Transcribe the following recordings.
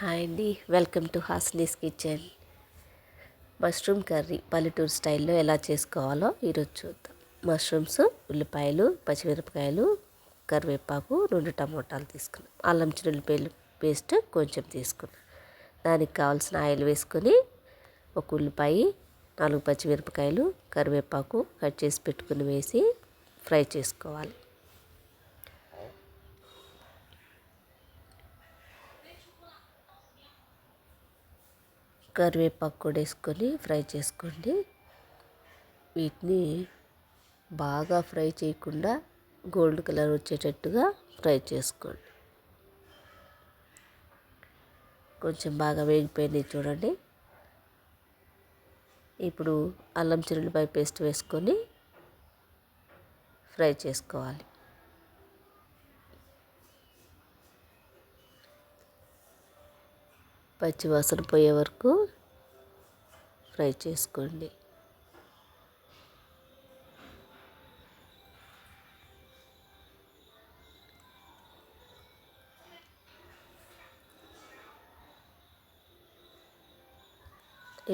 Hi అండి. Welcome to Hasni's kitchen. Mushroom curry పల్లెటూరు స్టైల్లో ఎలా చేసుకోవాలో ఈరోజు చూద్దాం. మష్రూమ్స్ ఉల్లిపాయలు పచ్చిమిరపకాయలు కరివేపాకు రెండు టమోటాలు తీసుకున్నాం. అల్లం చిల్లిపాయలు పేస్ట్ కొంచెం తీసుకున్నాం. దానికి కావాల్సిన ఆయిల్ వేసుకొని ఒక ఉల్లిపాయ నాలుగు పచ్చిమిరపకాయలు కరివేపాకు కట్ చేసి పెట్టుకుని వేసి ఫ్రై చేసుకోవాలి. కరివేపాకు కూడా వేసుకొని ఫ్రై చేసుకోండి. వీటిని బాగా ఫ్రై చేయకుండా గోల్డ్ కలర్ వచ్చేటట్టుగా ఫ్రై చేసుకోండి. కొంచెం బాగా వేగిపోయింది చూడండి. ఇప్పుడు అల్లం చిల్లిపాయ పేస్ట్ వేసుకొని ఫ్రై చేసుకోవాలి. పచ్చివాసన పోయే వరకు ఫ్రై చేసుకోండి.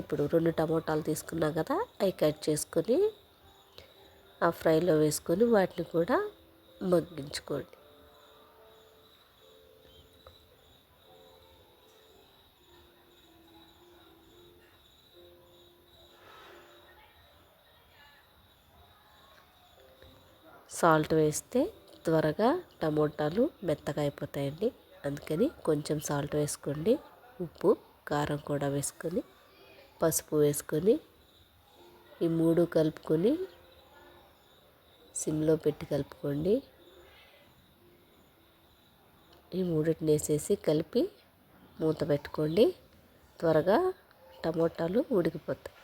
ఇప్పుడు రెండు టమోటాలు తీసుకున్నాం కదా అవి కట్ చేసుకొని ఆ ఫ్రైలో వేసుకొని వాటిని కూడా మగ్గించుకోండి. సాల్ట్ వేస్తే త్వరగా టమోటాలు మెత్తగా అయిపోతాయండి అందుకని కొంచెం సాల్ట్ వేసుకోండి. ఉప్పు కారం కూడా వేసుకొని పసుపు వేసుకొని ఈ మూడు కలుపుకొని సిమ్లో పెట్టి కలుపుకోండి. ఈ మూడింటిని వేసేసి కలిపి మూత పెట్టుకోండి. త్వరగా టమోటాలు ఉడికిపోతాయి.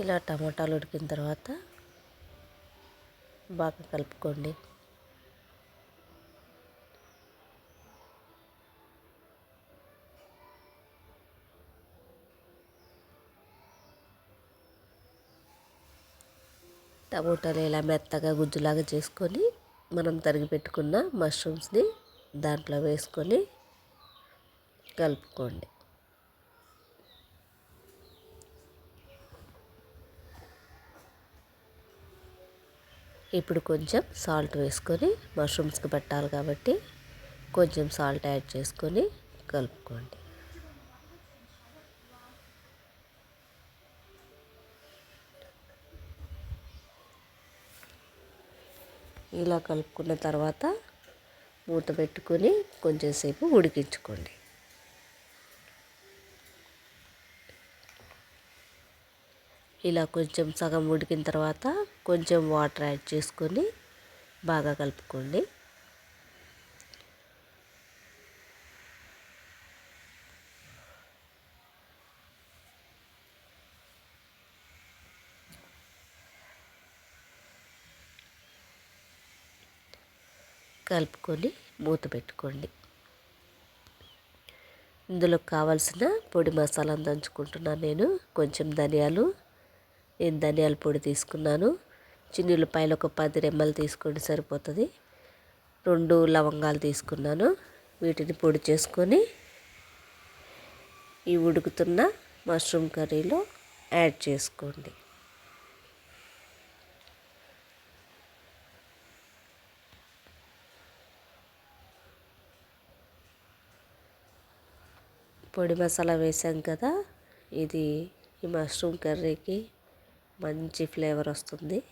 ఇలా టమాటాలు ఉడికిన తర్వాత బాగా కలుపుకోండి. టమోటాలు ఇలా మెత్తగా గుజ్జులాగా చేసుకొని మనం తరిగి పెట్టుకున్న మష్రూమ్స్ని దాంట్లో వేసుకొని కలుపుకోండి. ఇప్పుడు కొంచెం సాల్ట్ వేసుకొని మష్రూమ్స్కి పెట్టాలి కాబట్టి కొంచెం సాల్ట్ యాడ్ చేసుకొని కలుపుకోండి. ఇలా కలుపుకున్న తర్వాత మూత పెట్టుకొని కొంచెంసేపు ఉడికించుకోండి. ఇలా కొంచెం సగం ఉడికిన తర్వాత కొంచెం వాటర్ యాడ్ చేసుకొని బాగా కలుపుకోండి. కలుపుకొని మూత పెట్టుకోండి. ఇందులో కావాల్సిన పొడి మసాలా దంచుకుంటున్నాను నేను. కొంచెం ధనియాలు నేను ధనియాల పొడి తీసుకున్నాను. చిన్ని ఉల్లిపాయలు ఒక పది రెమ్మలు తీసుకోండి సరిపోతుంది. రెండు లవంగాలు తీసుకున్నాను. వీటిని పొడి చేసుకొని ఈ ఉడుకుతున్న మష్రూమ్ కర్రీలో యాడ్ చేసుకోండి. పొడి మసాలా వేసాం కదా ఇది ఈ మష్రూమ్ కర్రీకి మంచి ఫ్లేవర్ వస్తుంది.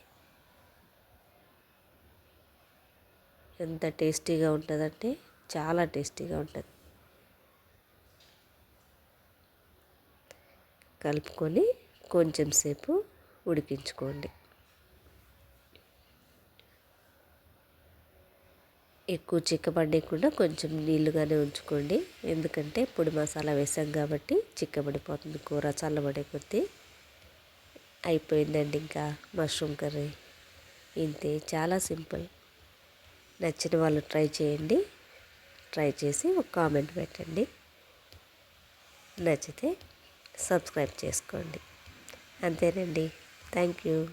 ఎంత టేస్టీగా ఉంటుందంటే చాలా టేస్టీగా ఉంటుంది. కలుపుకొని కొంచెం సేపు ఉడికించుకోండి. ఎక్కువ చిక్కబడకుండా కొంచెం నీళ్ళుగానే ఉంచుకోండి. ఎందుకంటే పొడి మసాలా వేసాం కాబట్టి చిక్కబడిపోతుంది. కూర చల్లబడే కొద్దీ అయిపోయిందండి ఇంకా మష్రూమ్ కర్రీ. ఇంతే చాలా సింపుల్. నచ్చిన వాళ్ళు ట్రై చేయండి. ట్రై చేసి ఒక కామెంట్ పెట్టండి. నచ్చితే సబ్స్క్రైబ్ చేసుకోండి. అంతేనండి. Thank you.